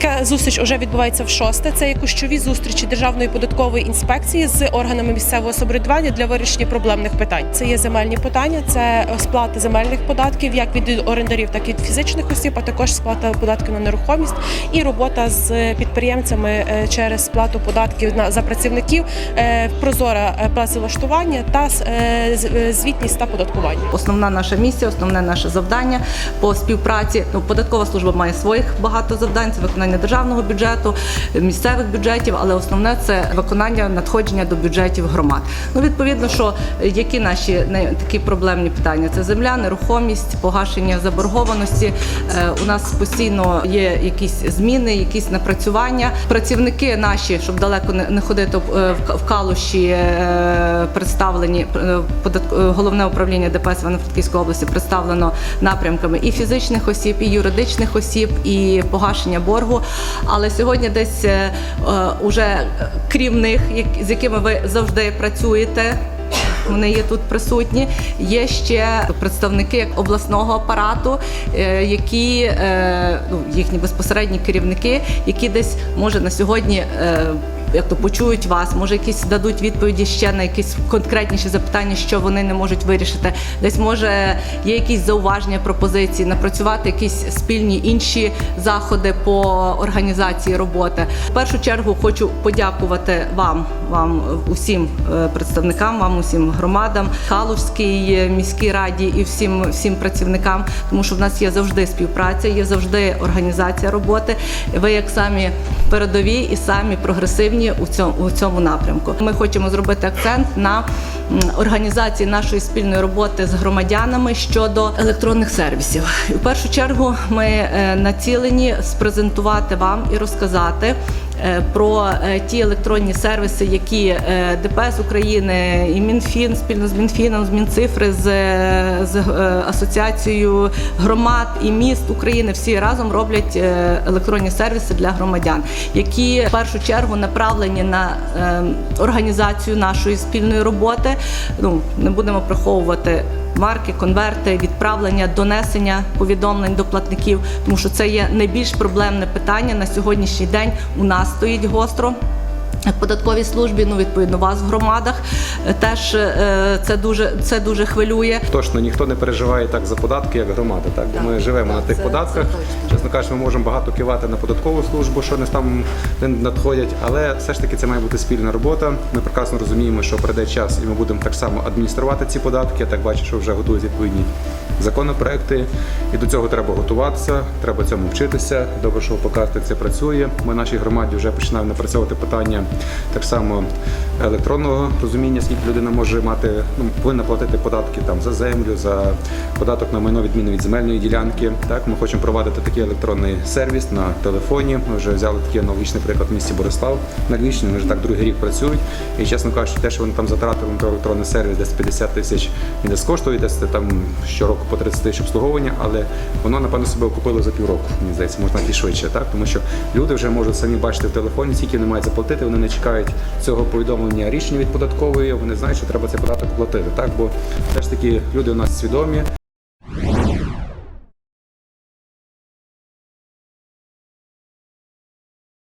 Така зустріч вже відбувається в шосте. Це є кущові зустрічі Державної податкової інспекції з органами місцевого самоврядування для вирішення проблемних питань. Це є земельні питання, це сплата земельних податків, як від орендарів, так і від фізичних осіб, а також сплата податків на нерухомість і робота з підприємцями е, через сплату податків на за працівників, е, прозоре е, працевлаштування та звітність та податкування. Основна наша місія, основне наше завдання по співпраці. Ну, податкова служба має своїх багато завдань. Це виконання державного бюджету, місцевих бюджетів, але основне це виконання надходження до бюджетів громад. Ну відповідно, що е, які наші такі проблемні питання? Це земля, нерухомість, погашення заборгованості. Е, У нас постійно є якісь зміни, якісь напрацювання. Працівники наші, щоб далеко не ходити е, в калуші, представлені головне управління ДПС Івано-Франківської області представлено напрямками і фізичних осіб, і юридичних осіб, і погашення боргу. Але сьогодні десь е, е, уже крім них, з якими ви завжди працюєте. Вони є тут присутні. Є ще представники обласного апарату, е, які ну, їхні безпосередні керівники, які десь може на сьогодні. Як то почують вас, може якісь дадуть відповіді ще на якісь конкретніші запитання, що вони не можуть вирішити. Десь може є якісь зауваження, пропозиції, напрацювати якісь спільні інші заходи по організації роботи. В першу чергу хочу подякувати вам, вам усім е, представникам, вам усім громадам, Калузькій е, міській раді і всім всім працівникам, тому що в нас є завжди співпраця, є завжди організація роботи. Ви як самі передові і самі прогресивні у цьому у цьому напрямку. Ми хочемо зробити акцент на організації нашої спільної роботи з громадянами щодо електронних сервісів. У першу чергу ми е, націлені спрезентувати вам і розказати. Е, Про е, ті електронні сервіси, які е, ДПС України і Мінфін спільно з Мінфіном, з Мінцифри, з, з асоціацією громад і міст України всі разом роблять електронні сервіси для громадян, які в першу чергу направлені на організацію нашої спільної роботи. Ну не будемо приховувати. Марки, конверти, відправлення, донесення повідомлень до платників, тому що це є найбільш проблемне питання на сьогоднішній день. У нас стоїть гостро. Податковій службі, ну відповідно, вас в громадах е, теж е, це дуже це дуже хвилює. Точно ніхто не переживає так за податки, як громада. Так бо ми живемо на тих це- податках. це. Чесно кажучи, ми можемо багато кивати на податкову службу, що не там не надходять, але все ж таки це має бути спільна робота. Ми прекрасно розуміємо, що прийде час, і ми будемо так само адмініструвати ці податки. Я так бачу, що вже готують відповідні законопроекти, і до цього треба готуватися, треба цьому вчитися. Добре, що покажете, це працює. Ми нашій громаді вже починаємо напрацьовувати питання так само електронного розуміння, скільки людина може мати, ну повинна платити податки там за землю, за податок на майно відміну від земельної ділянки. Так, ми хочемо провадити такий електронний сервіс на телефоні. Ми вже взяли такий аналогічний приклад в місті Борислав на Львівщині. Вони вже так другий рік працюють. І чесно кажучи, те, що вони там затратили на електронний сервіс, десь 50 тисяч він десь коштує, десь там щороку по 30 тисяч обслуговування, але воно напевно себе окупило за півроку. Мені здається, можна і швидше, так тому що люди вже можуть самі бачити в телефоні, скільки вони мають заплатити. Вони не чекають цього повідомлення рішення від податкової. Вони знають, що треба цей податок платити. Так, бо все ж таки люди у нас свідомі.